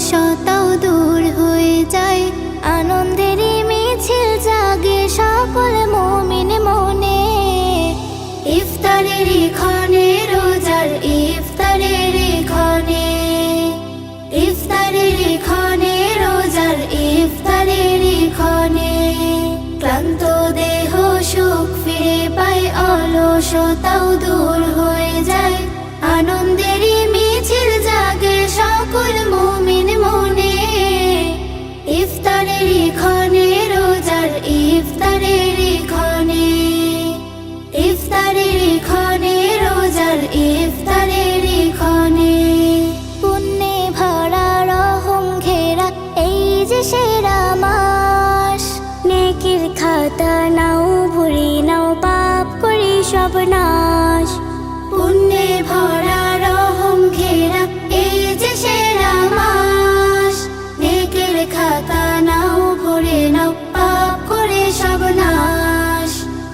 অলসতাও দূর হয়ে যায়। আনন্দেরই মিছিল জাগে সকল মুমিন মনে। ইফতারের ক্ষণে রোজার ইফতারের ক্ষণে ইফতারের ক্ষণে রোজার ইফতারের ক্ষণে ক্লান্ত দেহ সুখ ফিরে পায় অলসতাও দূর হয়ে সেরা নেকির খাতা নাও, ভরি নাও, পাপ করি সব নাশ। পুণ্যে ভরা ঘেরা এই যে নেকের খাতা নাও করে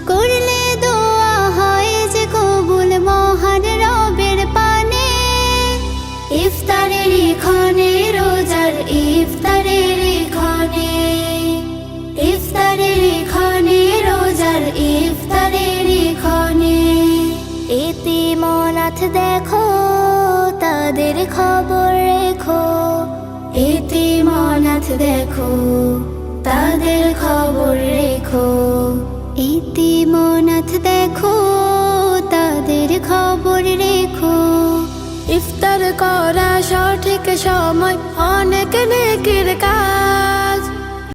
করলে দোয়া হয় যে পানে। ইফতারের ক্ষণে মনাথ দেখো, তাদের খবর রেখো। এতে মনাথ দেখো, তাদের খবর রেখো। এতে মনাথ দেখো, তাদের খবর রেখো। ইফতার করা সঠিক সময়, অনেক নেকির কাজ।